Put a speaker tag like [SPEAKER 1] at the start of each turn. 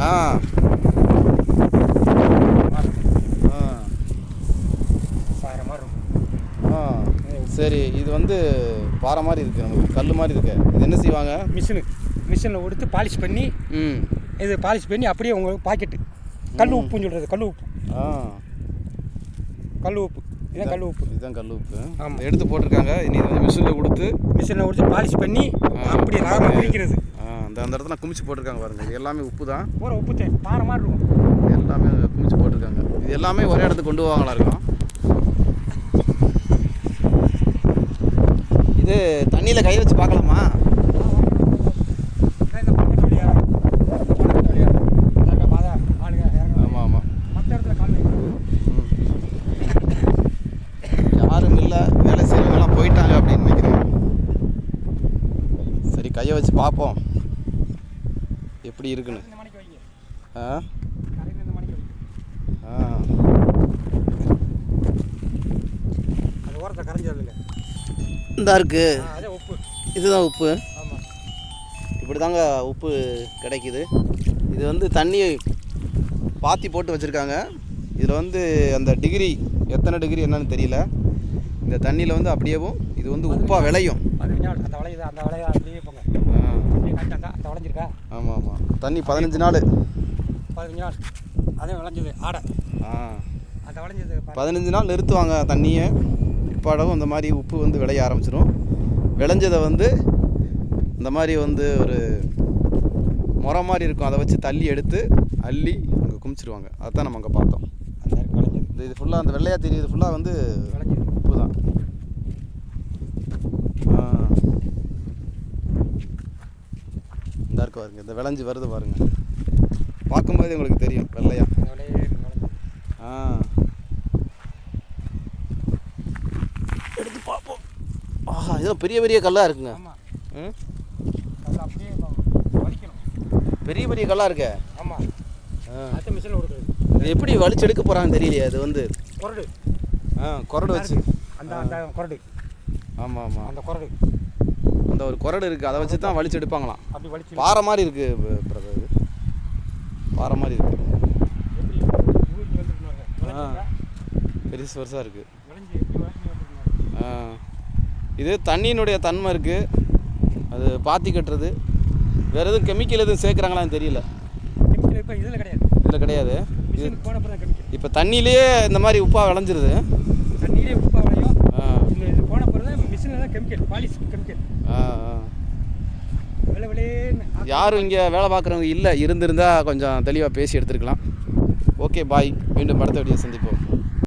[SPEAKER 1] ஆ. சரி இது வந்து பாறை மாதிரி இருக்கு நமக்கு கல் மாதிரி இருக்கு. இது என்ன செய்வாங்க?
[SPEAKER 2] மிஷினு. மிஷினில் கொடுத்து பாலிஷ் பண்ணி
[SPEAKER 1] ம்.
[SPEAKER 2] இது பாலிஷ் பண்ணி அப்படியே உங்களுக்கு பாக்கெட்டு. கல் உப்புன்னு சொல்கிறது கல் உப்பு.
[SPEAKER 1] ஆ.
[SPEAKER 2] கல் உப்பு. இதான் கல் உப்பு.
[SPEAKER 1] இதுதான் கல் உப்பு.
[SPEAKER 2] ஆமா.
[SPEAKER 1] இதை எடுத்து போட்டிருக்காங்க. இனி இது வந்து மிஷினில் கொடுத்து
[SPEAKER 2] மிஷினில் கொடுத்து பாலிஷ் பண்ணி அப்படியே நாம பிரிக்கிறது
[SPEAKER 1] ஆ அந்த இடத்துல குமிச்சு போட்டிருக்காங்க பாருங்க. இது எல்லாமே உப்பு தான்
[SPEAKER 2] பூரா உப்பு பாறை மாதிரி இருக்கும்.
[SPEAKER 1] எல்லாமே குமிச்சு போட்டிருக்காங்க. இது எல்லாமே ஒரே இடத்துக்கு கொண்டு போவாங்களா இருக்கும்? இது தண்ணியில் கை வச்சு பார்க்கலாமா?
[SPEAKER 2] இந்த இந்த
[SPEAKER 1] கையை வச்சு பார்ப்போம். எப்படி இருக்குன்னு? ஆ?
[SPEAKER 2] ஓரத்தை கரைஞ்சது இல்லை
[SPEAKER 1] இந்த இருக்கு.
[SPEAKER 2] அதே உப்பு.
[SPEAKER 1] இதுதான் உப்பு.
[SPEAKER 2] ஆமாம்
[SPEAKER 1] இப்படி தாங்க உப்பு கிடைக்குது. இது வந்து தண்ணி பாத்தி போட்டு வச்சுருக்காங்க. இதில் வந்து அந்த டிகிரி எத்தனை டிகிரி என்னன்னு தெரியல. இந்த தண்ணியில் வந்து அப்படியேவும் இது வந்து உப்பாக விளையும்.
[SPEAKER 2] அந்த வளையுது அந்த வளைய அப்படியே போங்க
[SPEAKER 1] ஆ,
[SPEAKER 2] அப்படியே அந்த வளைஞ்சிருக்கா?
[SPEAKER 1] ஆமாம். ஆமாம் தண்ணி பதினஞ்சு நாள்.
[SPEAKER 2] பதினஞ்சு நாள். அதே விளைஞ்சது ஆடை.
[SPEAKER 1] ஆ.
[SPEAKER 2] அந்த விளைஞ்சது.
[SPEAKER 1] பதினஞ்சு நாள் நிறுத்துவாங்க தண்ணியை. பிற்பாடவும் இந்த மாதிரி உப்பு வந்து விளைய ஆரம்பிச்சிடும் விளைஞ்சதை வந்து இந்த மாதிரி வந்து ஒரு முறை மாதிரி இருக்கும். அதை வச்சு தள்ளி எடுத்து அள்ளி அங்கே குமிச்சிருவாங்க. அதான் நம்ம அங்கே பார்த்தோம்.
[SPEAKER 2] அந்த
[SPEAKER 1] இந்த இது ஃபுல்லாக அந்த வெள்ளையாக தெரியுது. ஃபுல்லாக வந்து உப்பு தான் ஆ. இந்த இருக்கு பாருங்க. இந்த விளைஞ்சு வருது பாருங்க. பார்க்கும்போது உங்களுக்கு தெரியும் வெள்ளையா. ஆ. எடுத்து பார்ப்போம். ஆஹா இதெல்லாம் பெரிய பெரிய கல்லாக இருக்குங்க. ம்?
[SPEAKER 2] அது அப்படியே வலிக்கணும்.
[SPEAKER 1] பெரிய பெரிய கல்லாக இருக்கே.
[SPEAKER 2] ஆமாம்
[SPEAKER 1] இது எப்படி வலிச்சு எடுக்க போகிறாங்கன்னு தெரியலையே அது வந்து.
[SPEAKER 2] கொரடு.
[SPEAKER 1] ஆ கொரடு வச்சு.
[SPEAKER 2] அந்த அந்த கொரடு.
[SPEAKER 1] ஆமாம் ஆமாம்
[SPEAKER 2] அந்த கொரடு.
[SPEAKER 1] அந்த ஒரு கொரடு இருக்குது அதை வச்சு தான் வலிச்சு எடுப்பாங்களாம்.
[SPEAKER 2] அப்படி வலிச்சு
[SPEAKER 1] பாறை மாதிரி இருக்குது பிரதர் இது. பாறை மாதிரி இருக்குது
[SPEAKER 2] விளைஞ்சா
[SPEAKER 1] பெருசு பெருசாக இருக்குது ஆ. இது தண்ணியினுடைய தன்மை இருக்குது அது பாத்தி கட்டுறது. வேறு எதுவும் கெமிக்கல் எதுவும் சேர்க்குறாங்களான்னு தெரியல.
[SPEAKER 2] இதில் கிடையாது.
[SPEAKER 1] இதில் கிடையாது. இப்போ தண்ணியிலேயே இந்த மாதிரி உப்பாக விளைஞ்சிருது.
[SPEAKER 2] தண்ணியிலே உப்பா விளையும்
[SPEAKER 1] ஆ
[SPEAKER 2] இந்த இது போன அப்புறம் தான் மிஷினில் தான் கெமிக்கல் பாலிஷ் கெமிக்கல். விலை
[SPEAKER 1] யாரும் இங்கே வேலை பார்க்குறவங்க இல்லை இருந்திருந்தால் கொஞ்சம் தெளிவாக பேசி எடுத்துருக்கலாம். ஓகே பாய் மீண்டும் அடுத்த வீடியோ சந்திப்போம்.